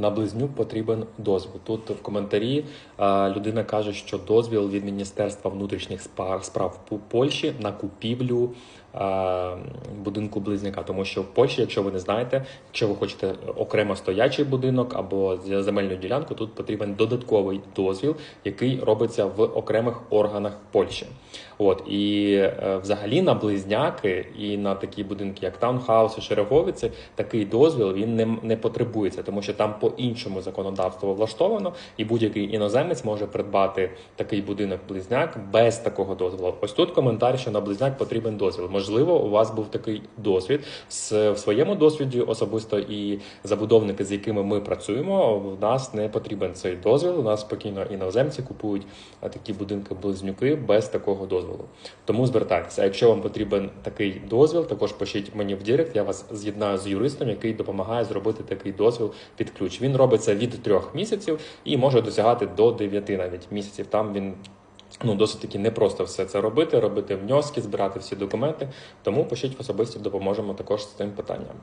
на близнюк потрібен дозвіл. Тут в коментарі людина каже, що дозвіл від Міністерства внутрішніх справ Польщі на купівлю будинку близнюка. Тому що в Польщі, якщо ви не знаєте, якщо ви хочете окремо стоячий будинок або земельну ділянку, тут потрібен додатковий дозвіл, який робиться в окремих органах Польщі. От і е, взагалі на близняки і на такі будинки, як таунхауси, шереговиці, такий дозвіл він не, не потребується, тому що там іншому законодавству влаштовано, і будь-який іноземець може придбати такий будинок близняк без такого дозволу. Ось тут коментар, що на близняк потрібен дозвіл. Можливо, у вас був такий досвід в своєму досвіді особисто і забудовники, з якими ми працюємо, в нас не потрібен цей дозвіл. У нас спокійно іноземці купують такі будинки близнюки без такого дозволу. Тому звертайтеся. Якщо вам потрібен такий дозвіл, також пишіть мені в Директ, я вас з'єднаю з юристом, який допомагає зробити такий дозвіл під ключ. Він робиться від трьох місяців і може досягати до дев'яти навіть місяців. Там він. Ну, досить таки непросто все це робити, робити внески, збирати всі документи. Тому пишіть в особисті, допоможемо також з цим питанням.